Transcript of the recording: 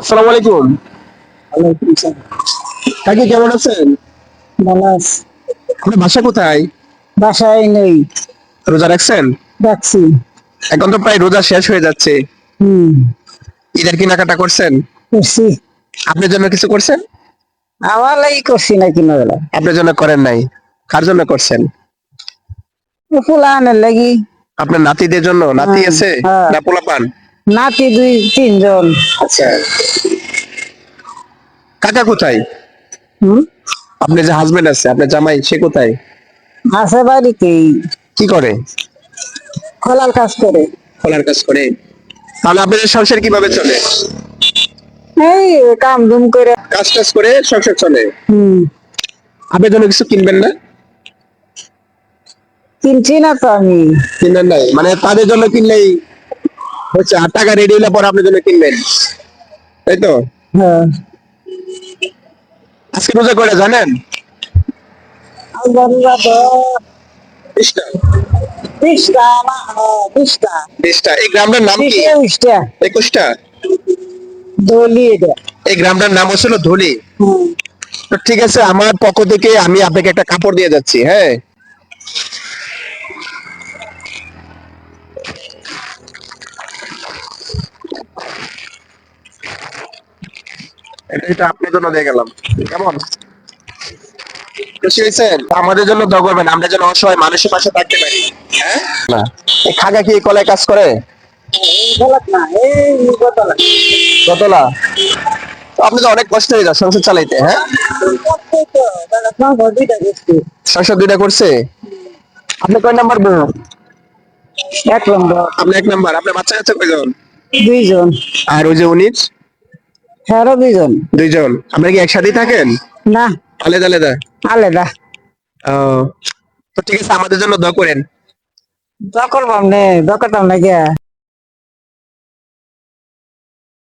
আসসালামু আলাইকুম। কাকি কেমন আছেন? ভালো আছে। আপনার বাসা কোথায়? বাসায় নেই। রোজা রাখছেন? রাখছি। এখন তো প্রায় রোজা শেষ হয়ে যাচ্ছে। হুম। ঈদের কেনাকাটা করছেন? করছি। আপনার জন্য কিছু করছেন? আমার লাগি করছি না কিনা বেলা। আপনার জন্য করেন নাই। কার জন্য করছেন? পোলা আনের লাগি। আপনার নাতিদের জন্য? নাতি হ্যাঁ, আছে? হ্যাঁ। না পোলাপান? নাতি দুই তিনজন। আচ্ছা। কাকা কোথায়? হুম? আপনার যে হাজবেন্ড আছে আপনার জামাই সে কোথায়? আছে বাড়িতেই। কি করে? খোলার কাজ করে। খোলার কাজ করে। তাহলে আপনাদের সংসার কীভাবে চলে? এই কাম দুম করে। কাজ টাজ করে সংসার চলে? হুম। আপনার জন্য কিছু কিনবেন না? কিনছি না তো আমি। কিনবেন নাই? মানে তাদের জন্য কিনলেই হচ্ছে আর টাকা রেডি হলে পরে আপনার জন্য কিনবেন। তাই তো? হ্যাঁ। আজকে রোজা করে জানেন? হ্যাঁ, এই গ্রামটার নাম কি? একুশটা? এই গ্রামটার নাম হচ্ছিল ধুলি। ঠিক আছে আমার পক্ষ থেকে আমি আপনাকে একটা কাপড় দিয়ে যাচ্ছি হ্যাঁ? এটা আপনার জন্য দিয়ে গেলাম। কেমন? খুশি হয়েছেন? আমাদের জন্য দোয়া করবেন আমরা যেন অসহায় মানুষের পাশে থাকতে পারি। হ্যাঁ? না। এই খাগা কি কলায় কাজ করে? কতলা আপনি তো অনেক কষ্ট হয়ে যায় সংসার চালাইতে হ্যাঁ? সংসার দুইটা করছে? আপনি কয় নাম্বার বউ? এক নম্বর। আপনি এক নাম্বার আপনার বাচ্চা কাচ্চা কয়জন? দুইজন। আর ওই যে উনিশ? হ্যাঁ দুইজন। দুইজন। আপনারা কি একসাথেই থাকেন? না। আলাদা আলাদা? আলাদা। ও তো ঠিক আছে আমাদের জন্য দোয়া করেন। দোয়া করবাম নে দোয়া করতাম না গিয়া